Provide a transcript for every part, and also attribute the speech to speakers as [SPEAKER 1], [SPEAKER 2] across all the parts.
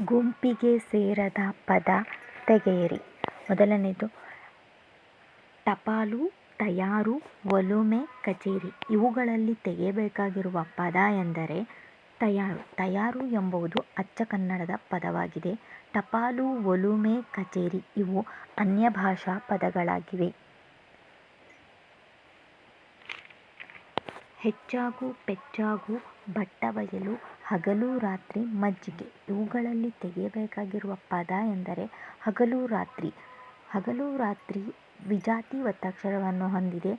[SPEAKER 1] ಗುಂಪಿಗೆ ಸೇರದ ಪದ ತೆಗೆಯಿರಿ. ಮೊದಲನೇದು, ಟಪಾಲು ತಯಾರು ಒಲುಮೆ, ಕಚೇರಿ. ಇವುಗಳಲ್ಲಿ ತೆಗೆಯಬೇಕಾಗಿರುವ ಪದ ಎಂದರೆ ತಯಾರು ತಯಾರು ಎಂಬುದು ಅಚ್ಚ ಕನ್ನಡದ ಪದವಾಗಿದೆ. ಟಪಾಲು, ಒಲುಮೆ, ಕಚೇರಿ ಇವು ಅನ್ಯಭಾಷಾ ಪದಗಳಾಗಿವೆ. ಹೆಚ್ಚಾಗು ಪೆಚ್ಚಾಗು ಬಟ್ಟಬಯಲು ಹಗಲು ರಾತ್ರಿ ಮಜ್ಜಿಗೆ. ಇವುಗಳಲ್ಲಿ ತೆಗೆಯಬೇಕಾಗಿರುವ ಪದ ಎಂದರೆ ಹಗಲು ರಾತ್ರಿ. ಹಗಲು ರಾತ್ರಿ ವಿಜಾತಿ ಒತ್ತಕ್ಷರವನ್ನು ಹೊಂದಿದೆ.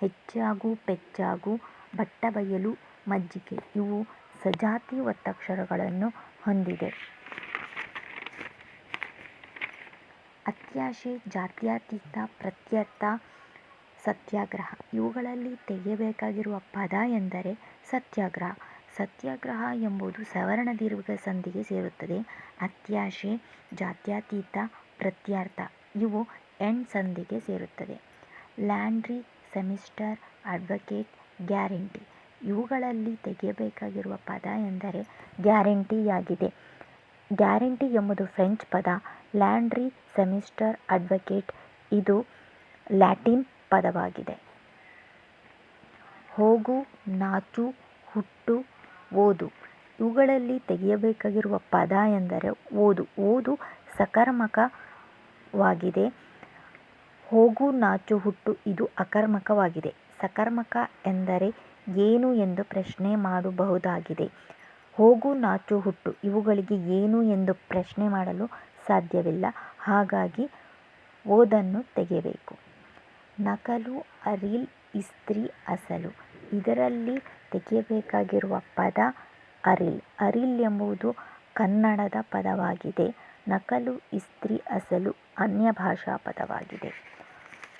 [SPEAKER 1] ಹೆಚ್ಚಾಗು ಪೆಚ್ಚಾಗು ಬಟ್ಟಬಯಲು ಮಜ್ಜಿಗೆ. ಇವು ಸಜಾತಿ ಒತ್ತಕ್ಷರಗಳನ್ನು ಹೊಂದಿದೆ. ಅತ್ಯಾಶೆ ಜಾತ್ಯತೀತ ಪ್ರತ್ಯರ್ಥ ಸತ್ಯಾಗ್ರಹ. ಇವುಗಳಲ್ಲಿ ತೆಗೆಯಬೇಕಾಗಿರುವ ಪದ ಎಂದರೆ ಸತ್ಯಾಗ್ರಹ. ಸತ್ಯಾಗ್ರಹ ಎಂಬುದು ಸವರ್ಣ ದೀರ್ಘ ಸಂಧಿಗೆ ಸೇರುತ್ತದೆ. ಅತ್ಯಾಶೆ, ಜಾತ್ಯತೀತ, ಪ್ರತ್ಯರ್ಥ ಇವು ಎಣ್ ಸಂಧಿಗೆ ಸೇರುತ್ತದೆ. ಲ್ಯಾಂಡ್ರಿ, ಸೆಮಿಸ್ಟರ್, ಅಡ್ವೊಕೇಟ್, ಗ್ಯಾರಂಟಿ ಇವುಗಳಲ್ಲಿ ತೆಗೆಯಬೇಕಾಗಿರುವ ಪದ ಎಂದರೆ ಗ್ಯಾರಂಟಿಯಾಗಿದೆ. ಗ್ಯಾರಂಟಿ ಎಂಬುದು ಫ್ರೆಂಚ್ ಪದ. ಲ್ಯಾಂಡ್ರಿ, ಸೆಮಿಸ್ಟರ್, ಅಡ್ವೊಕೇಟ್ ಇದು ಲ್ಯಾಟಿನ್ ಪದವಾಗಿದೆ ಹೋಗು, ನಾಚು, ಹುಟ್ಟು, ಓದು. ಇವುಗಳಲ್ಲಿ ತೆಗೆಯಬೇಕಾಗಿರುವ ಪದ ಎಂದರೆ ಓದು. ಓದು ಸಕರ್ಮಕವಾಗಿದೆ. ಹೋಗು, ನಾಚು, ಹುಟ್ಟು, ಇದು ಅಕರ್ಮಕವಾಗಿದೆ. ಸಕರ್ಮಕ ಎಂದರೆ ಏನು ಎಂದು ಪ್ರಶ್ನೆ ಮಾಡಬಹುದಾಗಿದೆ. ಹೋಗು, ನಾಚು, ಹುಟ್ಟು, ಇವುಗಳಿಗೆ ಏನು ಎಂದು ಪ್ರಶ್ನೆ ಮಾಡಲು ಸಾಧ್ಯವಿಲ್ಲ. ಹಾಗಾಗಿ ಓದನ್ನು ತೆಗೆಯಬೇಕು. ನಕಲು, ಅರಿಲ್, ಇಸ್ತ್ರಿ, ಅಸಲು. ಇದರಲ್ಲಿ ತೆಗೆಯಬೇಕಾಗಿರುವ ಪದ ಅರಿಲ್. ಅರಿಲ್ ಎಂಬುದು ಕನ್ನಡದ ಪದವಾಗಿದೆ. ನಕಲು, ಇಸ್ತ್ರಿ, ಅಸಲು ಅನ್ಯ ಭಾಷಾ ಪದವಾಗಿದೆ.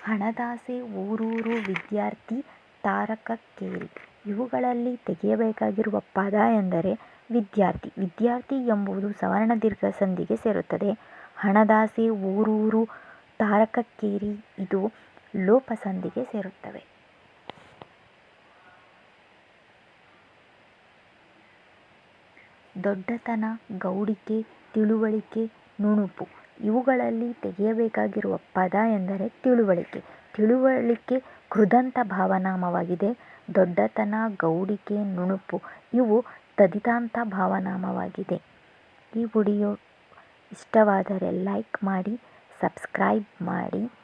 [SPEAKER 1] ಹಣದಾಸೆ, ಊರೂರು, ವಿದ್ಯಾರ್ಥಿ ತಾರಕಕ್ಕೇರಿ ಇವುಗಳಲ್ಲಿ ತೆಗೆಯಬೇಕಾಗಿರುವ ಪದ ಎಂದರೆ ವಿದ್ಯಾರ್ಥಿ. ವಿದ್ಯಾರ್ಥಿ ಎಂಬುದು ಸವರ್ಣ ದೀರ್ಘ ಸಂಧಿಗೆ ಸೇರುತ್ತದೆ. ಹಣದಾಸೆ, ಊರೂರು ತಾರಕಕ್ಕೇರಿ ಇದು ಲೋಪ ಸಂಧಿಗೆ ಸೇರುತ್ತವೆ. ದೊಡ್ಡತನ, ಗೌಡಿಕೆ, ತಿಳುವಳಿಕೆ, ನುಣುಪು ಇವುಗಳಲ್ಲಿ ತೆಗೆಯಬೇಕಾಗಿರುವ ಪದ ಎಂದರೆ ತಿಳುವಳಿಕೆ. ತಿಳುವಳಿಕೆ ಕೃದಂತ ಭಾವನಾಮವಾಗಿದೆ. ದೊಡ್ಡತನ, ಗೌಡಿಕೆ, ನುಣುಪು ಇವು ತದಿತಾಂತ ಭಾವನಾಮವಾಗಿದೆ. ಈ ವಿಡಿಯೋ ಇಷ್ಟವಾದರೆ ಲೈಕ್ ಮಾಡಿ, ಸಬ್ಸ್ಕ್ರೈಬ್ ಮಾಡಿ.